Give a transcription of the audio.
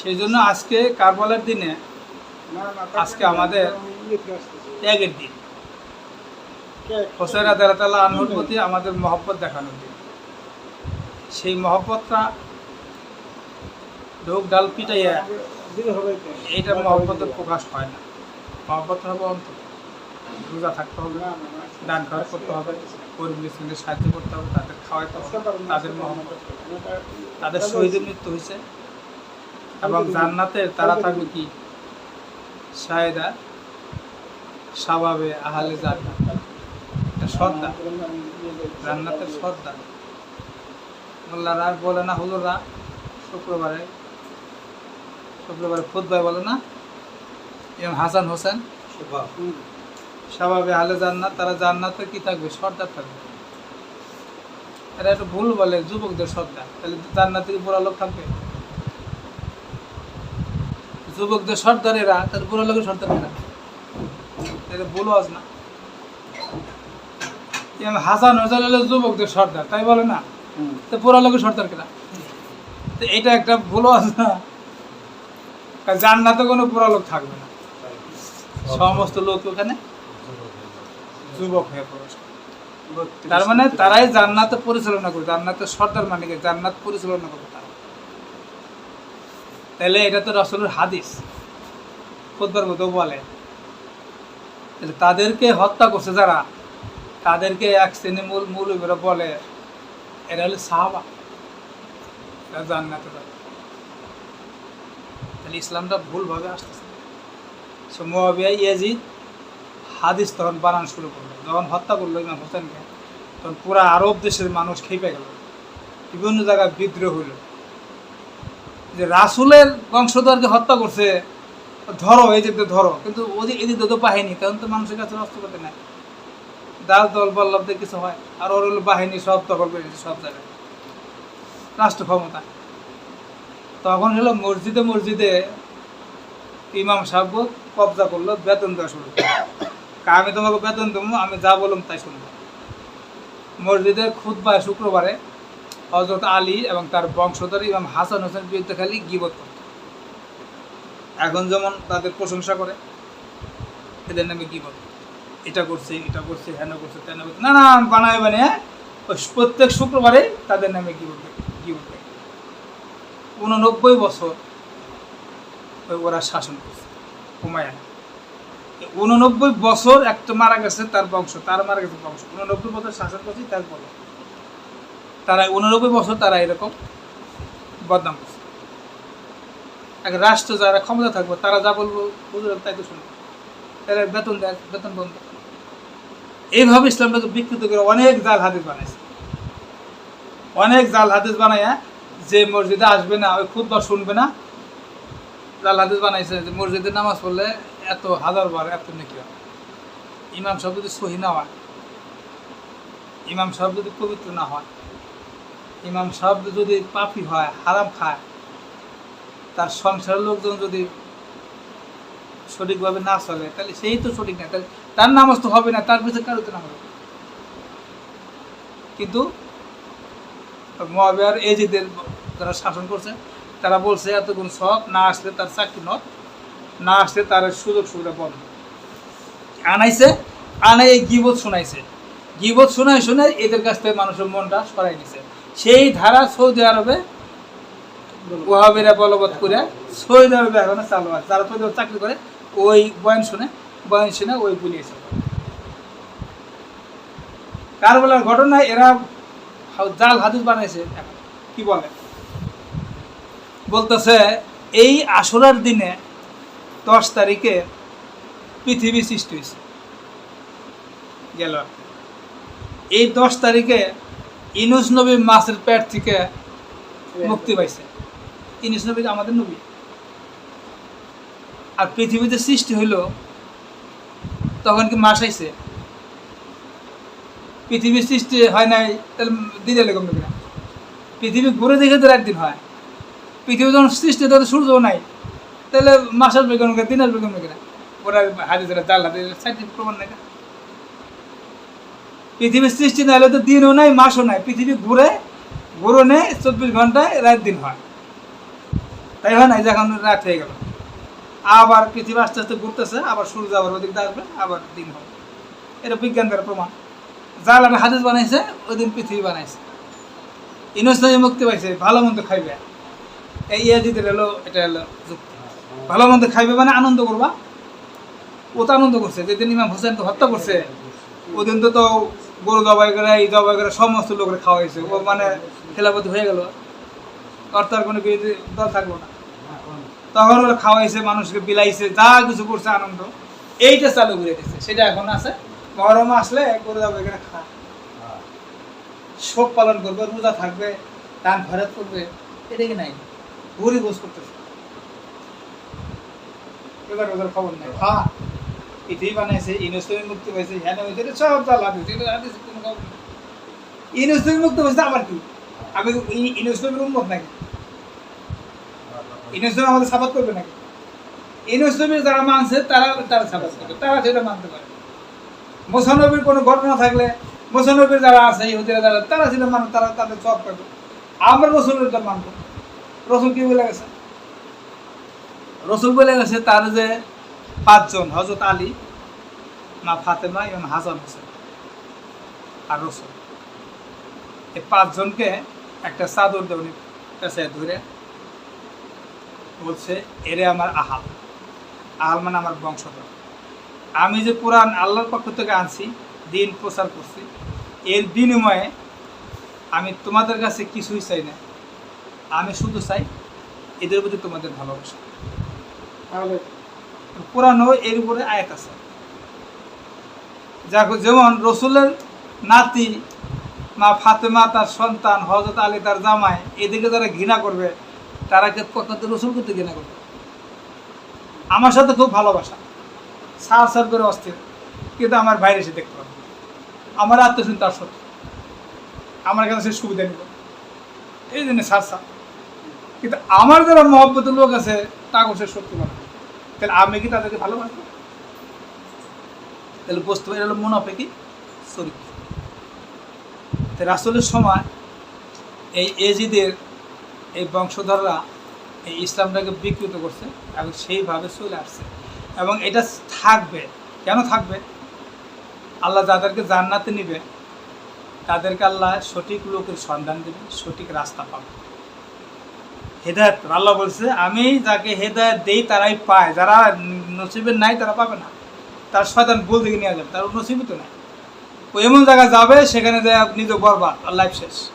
সেই জন্য আজকে কারবালার দিনে, আজকে আমাদের ত্যাগের দিন। হোসেন আদালতাল্লাহ আনহুর প্রতি আমাদের মহব্বত দেখানোর দিন। সেই মহব্বতটা ঢোক, ডাল পিটাইয়া এইটা মহব্বতের প্রকাশ হয় না। মহব্বত হবে অন্তত রোজা থাকতে হবে, দান খরচ করতে হবে মিসকিনদের সাহায্য করতে হবে, তাদের খাওয়াইতে হবে, তাদের মহব্বত। তাদের শহীদের মৃত্যু হয়েছে। এবং জান্নাতের তারা থাকবে কি? সায়দা স্বভাবে আহালে জান্নাত। শ্রদ্ধা জান্নাতের শ্রদ্ধা মোল্লারা বলে না হুজুররা, শুক্রবারে শুক্রবারে খুদ্ বলে না? হাসান হোসেন স্বভাবে আহলে জান্নাত, তারা জান্নাতে কি থাকবে? সর্দার থাকবে। এরা একটু ভুল বলে, যুবকদের সর্দার তাহলে জান্নাতে কি বুড়া লোক থাকবে? যুবকদের সর্দার এরা তার বুড়া লোকের সর্দার এরা এটা ভুল আজ না। হাসান হোসেন হলো যুবকদের সর্দার তাই বলে না? তো বুড়া লোকের সর্দার কেনা তো এটা একটা ভুল আজ না। কারণ জান্নাতে কোনো বুড়া লোক থাকবে না। সমস্ত লোক ওখানে যুবক হয়ে করে। তার মানে তারাই জান্নাতে পরিচালনা করবে জান্নাতের সর্দার মানে কি জান্নাত পরিচালনা করবে তারা। তাহলে এটা তো রসলের হাদিস। খুদবার মতো বলে। তাহলে তাদেরকে হত্যা করছে যারা, তাদেরকে এক শ্রেণি মূল মূল বলে, এরা হলো সাহাবা। এরা জান্নাতে তাহলে ইসলামটা ভুলভাবে আসতেছে। সে মোয়াবিয়া, ইয়াজিদ হাদিস তখন বানান শুরু করল। যখন হত্যা করল ইমাম হোসেনকে, তখন পুরা আরব দেশের মানুষ খেপে গেল। বিভিন্ন জায়গায় বিদ্রোহ হইল যে রাসুলের বংশধরকে হত্যা করছে, ধরো, এই যে ধরো, কিন্তু ওদিক এদিক তো বাহিনী, তখন তো মানুষের কাছে অস্ত্র করতে নাই। দাস দল বল্লভদের কিছু হয়, আর ওর বাহিনী সব দখল করে সব জায়গায়। রাষ্ট্র ক্ষমতা। তখন হলো মসজিদে মসজিদে ইমাম সাহেব কবজা করল, বেতন দেওয়া শুরু আমি তোমাকে বেতন দেবো, আমি যা বললাম তাই শুনব। মসজিদের খুদ্বায় শুক্রবারে হজরত আলী এবং তার বংশধর ইমাম হাসান হোসেন বিরুদ্ধে খালি গিবত করত। এখন যেমন তাদের প্রশংসা করে, এদের নামে গিবত। এটা করছে এটা করছে, হেন করছে, তেন করছে না না বানায় বানিয়ে প্রত্যেক শুক্রবারে তাদের নামে গিবত গিবত। উননব্বই বছর ওরা শাসন করছে, হুমায়ুন। উননব্বই বছর একটা মারা গেছে তার বংশ, তার মারা গেছে বংশ। উননব্বই বছর শাসন করছে, তারপরে তারা উননব্বই বছর তারা এরকম বদনাম করছে। রাষ্ট্র যারা ক্ষমতা থাকবে, তারা যা বলব হুজুর তাই তো শুনব তারা বেতন দেয়, বেতন বন্ধ এইভাবে ইসলামটাকে বিকৃত করে অনেক জাল হাদিস বানাইছে। অনেক জাল হাদিস বানাইয়া যে মসজিদে আসবে না, ওই খুব শুনবে না, জাল হাদিস বানাইছে যে মসজিদে নামাজ পড়লে এত হাজার বার এত নাকি হয়। ইমাম সাহেব যদি সহি না হয়, ইমাম সাহেব যদি পবিত্র না হয় ইমাম সাহেব যদি পাপি হয়, হারাম খায়, তার সংসারের লোকজন যদি সঠিকভাবে না চলে, তাহলে সেই তো সঠিক না। তাহলে তার নামাজ তো হবে না, তার পিছনে কারও তো নামাজ কিন্তু মহাবিয়ার এজিদের যারা শাসন করছে, তারা বলছে, এতগুণ সব না আসলে তার চাকরি নট না আসলে তার সুযোগ সুবিধা বন্ধ। আনাইছে আনাই গিবত শোনাইছে। গিবত শোনাই শুনে এদের কাছ থেকে মানুষের মনটা সরাই দিছে সেই ধারা সৌদি আরবে বলবৎ করে সৌদি আরবে চালু আছে। সৌদি আরবে চাকরি করে, ওই শুনে শুনে ওই এরা জাল হাদিস বানাইছে। কি বলে? বলতেছে, এই আসরার দিনে দশ তারিখে পৃথিবী সৃষ্টি হয়েছে। গেল। এই দশ তারিখে ইনুস নবী মাছের পেট থেকে মুক্তি পাইছে। ইনুস নবী আমাদের নবী। আর পৃথিবীতে সৃষ্টি হইল তখন কি মাস আইছে? পৃথিবীর সৃষ্টি হয় নাই, তাহলে দিনে লেগম না পৃথিবী ঘুরে দেখে তো একদিন হয়। পৃথিবী যখন সৃষ্টি তখন সূর্যও নাই। তাহলে মাস আসবে কেন দিন আসবে কেন ওরা হাতে ধরে জাল হাতে সাইন্টিফিক প্রমাণ নাই পৃথিবীর সৃষ্টি না হলে তো দিনও নাই, মাসও নাই। পৃথিবী ঘুরে, ঘুরনে চব্বিশ ঘন্টায় রাত দিন হয়। তাই হয় না যে এখন রাত হয়ে গেল। আবার পৃথিবী আস্তে আস্তে ঘুরতেছে, আবার সূর্য আবার ওদিক আসবে, আবার দিন হবে। এটা বিজ্ঞান দ্বারা প্রমাণ। যার আমি হাদিস বানাইছে, ওই দিন পৃথিবী বানাইছে। ইনস্তামি মুক্তি পাইছে, ভালো মন্দ খাইবে। এই ইয়াজিদের এলো এটা এলো যুক্তি। ভালো মন্দ খাইবে মানে আনন্দ করবা। ও তো আনন্দ করছে, যেদিন ইমাম হোসেনকে হত্যা করছে, ওদিন তো তো গরু জবাই করে, এই জবাই করে সমস্ত লোকের খাওয়াইছে। ও মানে খেলাপতি হয়ে গেল। আর কোনো বিরোধী দল থাকল না। তখন ওরা খাওয়াইছে, মানুষকে বিলাইছে, যা কিছু করছে আনন্দ। এইটা চালু করে দিচ্ছে সেটা এখন আছে। মহরম আসলে গরু জবাই করে খা শোক পালন করবে, রোজা থাকবে, দান খরচ করবে, এটা কি নাই? ঘুরি বোঝ করতেছে। এবার ওদের খবর নেই। খা পৃথিবী বানাইছে ইউনেস্কোমি মুক্তি পাইছে হ্যাঁ হয়েছে এটা সব নেই ইউনেস্কোমি মুক্তি পাইছে আবার কি? আমি উন্মত নাকি? আমাদের করবে নাকি? যারা মানছে, তারা তারা সাবাদ করবে, তারা সেটা মানতে পারে। মোসানবির কোনো ঘটনা থাকলে, মোসানবির যারা আছে, ইহুদিরা যারা, তারা ছিল মানে তারা তাদের সব পাবে আমরা রসুলের দল মানব। রসুল কি বলে গেছে? রসুল বলে গেছে তার যে পাঁচজন হজরত আলী মা ফাতেমা এবং হাসান হোসেন আর রসুল। এই পাঁচজনকে একটা চাদর দেওয়ানি কাছে ধরে বলছে, এরে আমার আহাল। আহাল মানে আমার বংশধর। আমি যে কোরআন আল্লাহর পক্ষ থেকে আনছি, দিন প্রচার করছি, এর বিনিময়ে আমি তোমাদের কাছে কিছুই চাই না। আমি শুধু চাই এদের প্রতি তোমাদের ভালোবাসা। তাহলে কোরআনও এর উপরে আয়াত আছে। দেখো যেমন রসুলের নাতি, মা ফাতেমা, তার সন্তান হজরত আলী, তার জামাই এদিকে যারা ঘৃণা করবে, তারা কে কত রসুল করতে ঘৃণা করবে? আমার সাথে খুব ভালোবাসা। সার সার করে অস্থির। কিন্তু আমার বাইরে এসে দেখতে পাবে আমার আত্মীয় তার সত্য আমার কাছে সে সুবিধা নিব। এই জন্য সার সার। কিন্তু আমার যারা মহব্বতের লোক আছে তাকে সে সত্যি না। তাহলে আমি কি তাদেরকে ভালোবাসবো তাহলে বুঝতে পারি হলো মুনাফেকি চরিত্র তো রাসুলের সময় এই এজিদের, এই বংশধররা এই ইসলামটাকে বিকৃত করছে এবং সেইভাবে চলে আসছে। এবং এটা থাকবে। কেন থাকবে? আল্লাহ যাদেরকে জান্নাতে নিবে, তাদেরকে আল্লাহ সঠিক লোকের সন্ধান দেবে, সঠিক রাস্তা পাবে। হেদায়ত। আল্লাহ বলছে, আমি যাকে হেদায়ত দেই, তারাই পায়। যারা নসিবের নাই, তারা পাবে না। তার শয়তান ভুল দিকে নিয়ে যাবে। তার নসিবই তো নাই। ও এমন জায়গায় যাবে, সেখানে যায় নিজে বরবাদ। আর লাইফ শেষ।